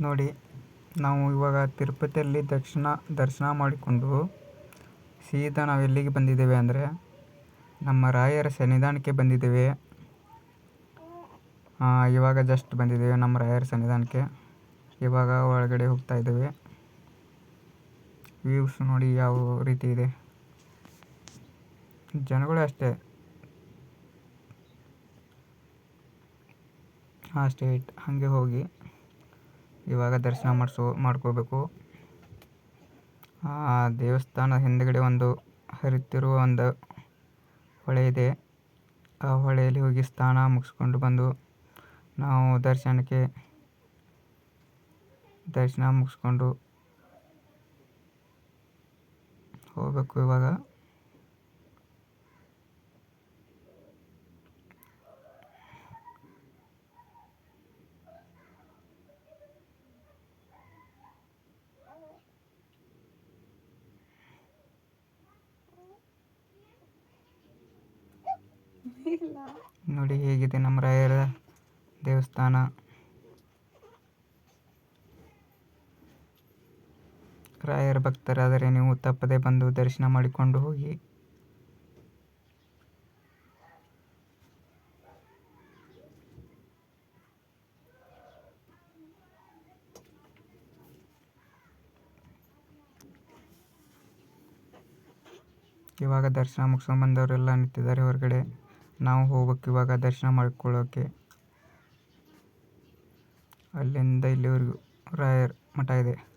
ನೋಡಿ ನಾವು ಇವಾಗ ತಿರುಪತಿಯಲ್ಲಿ ದಕ್ಷಿಣ ದರ್ಶನ ಮಾಡಿಕೊಂಡು ಸೀದಾ ನಾವು ಎಲ್ಲಿಗೆ ಬಂದಿದ್ದೇವೆ ಅಂದರೆ ನಮ್ಮ ರಾಯರ ಸನ್ನಿಧಾನಕ್ಕೆ ಬಂದಿದ್ದೇವೆ. ಆ, ಇವಾಗ ಜಸ್ಟ್ ಬಂದಿದ್ದೇವೆ ನಮ್ಮ ರಾಯರ ಸನ್ನಿಧಾನಕ್ಕೆ. ಇವಾಗ ಒಳಗಡೆ ಹೋಗ್ತಾ ಇದ್ದೇವೆ. ವ್ಯೂಸ್ ನೋಡಿ ಯಾವ ರೀತಿ ಇದೆ. ಜನಗಳು ಅಷ್ಟೇ. ಹಾಂ ಸ್ಟೇಟ್ ಹಾಗೆ ಹೋಗಿ. ಇವಾಗ ದರ್ಶನ ಮಾಡಿಸೋ ಮಾಡ್ಕೋಬೇಕು ಆ ದೇವಸ್ಥಾನ ಹಿಂದ್ಗಡೆ ಒಂದು ಹರಿತಿರುವ ಒಂದು ಹೊಳೆ ಇದೆ. ಆ ಹೊಳೆಯಲ್ಲಿ ಹೋಗಿ ಸ್ನಾನ ಮುಗಿಸ್ಕೊಂಡು ಬಂದು ನಾವು ದರ್ಶನಕ್ಕೆ ದರ್ಶನ ಮುಗಿಸ್ಕೊಂಡು ಹೋಗಬೇಕು ಇವಾಗ. ನೋಡಿ ಹೇಗಿದೆ ನಮ್ಮ ರಾಯರ ದೇವಸ್ಥಾನ. ರಾಯರ ಭಕ್ತರಾದರೆ ನೀವು ತಪ್ಪದೆ ಬಂದು ದರ್ಶನ ಮಾಡಿಕೊಂಡು ಹೋಗಿ. ಇವಾಗ ದರ್ಶನ ಮುಗಿಸ್ಕೊಂಡು ಬಂದವರೆಲ್ಲ ನಿಂತಿದ್ದಾರೆ ಹೊರಗಡೆ. ನಾವು ಹೋಗ್ಬೇಕು ಇವಾಗ ದರ್ಶನ ಮಾಡ್ಕೊಳ್ಳೋಕ್ಕೆ ಅಲ್ಲಿಂದ ಇಲ್ಲಿವರೆಗೂ ರಾಯರ್ ಮಠ ಇದೆ.